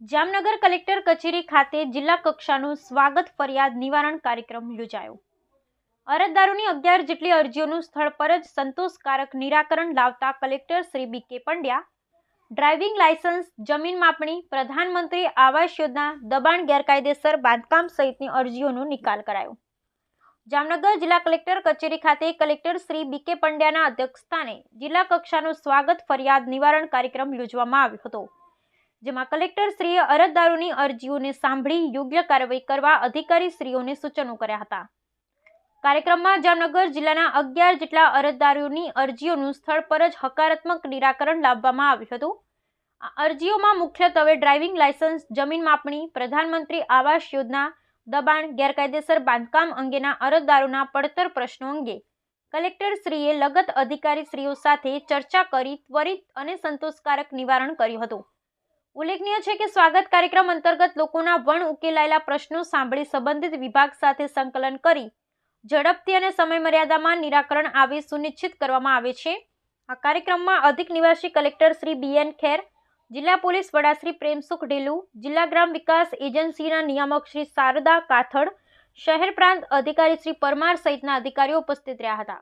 Jamnagar collector કચેરી ખાતે જિલ્લા કક્ષાનો સ્વાગત ફરિયાદ નિવારણ કાર્યક્રમ યોજાયો. અરજદારોની અગિયાર જેટલી અરજીઓનું સ્થળ પર જ સંતોષકારક નિરાકરણ લાવતા કલેક્ટર શ્રી બી કે પંડ્યા, ડ્રાઇવિંગ લાયસન્સ જમીન માપણી, પ્રધાનમંત્રી આવાસ યોજના, દબાણ ગેરકાયદેસર બાંધકામ સહિતની અરજીઓનો નિકાલ કરાયો. જામનગર જિલ્લા કલેક્ટર કચેરી ખાતે કલેક્ટર શ્રી બી કે પંડ્યાના અધ્યક્ષસ્થાને જિલ્લા કક્ષાનો સ્વાગત ફરિયાદ નિવારણ કાર્યક્રમ યોજવામાં આવ્યો હતો. જેમાં કલેક્ટરશ્રીએ અરજદારોની અરજીઓને સાંભળી યોગ્ય કાર્યવાહી કરવા અધિકારીશ્રીઓને સૂચનો કર્યા હતા. કાર્યક્રમમાં જામનગર જિલ્લાના અગિયાર જેટલા અરજદારોની અરજીઓનું સ્થળ પર જ હકારાત્મક નિરાકરણ લાવવામાં આવ્યું હતું. આ અરજીઓમાં મુખ્યત્વે ડ્રાઇવિંગ લાયસન્સ જમીન માપણી, પ્રધાનમંત્રી આવાસ યોજના, દબાણ, ગેરકાયદેસર બાંધકામ અંગેના અરજદારોના પડતર પ્રશ્નો અંગે કલેક્ટરશ્રીએ લગત અધિકારીશ્રીઓ સાથે ચર્ચા કરી, ત્વરિત અને સંતોષકારક નિવારણ કર્યું હતું. ઉલ્લેખનીય છે કે સ્વાગત કાર્યક્રમ અંતર્ગત લોકોના વણ ઉકેલાયેલા પ્રશ્નો સાંભળી સંબંધિત વિભાગ સાથે સંકલન કરી ઝડપથી અને સમયમર્યાદામાં નિરાકરણ આવે સુનિશ્ચિત કરવામાં આવે છે. આ કાર્યક્રમમાં અધિક નિવાસી collector Shri B N Kher, જિલ્લા પોલીસ વડા શ્રી પ્રેમસુખ ઢેલુ, જિલ્લા ગ્રામ વિકાસ એજન્સીના નિયામક શ્રી શારદા કાથડ, શહેર પ્રાંત અધિકારી શ્રી પરમાર સહિતના અધિકારીઓ ઉપસ્થિત રહ્યા હતા.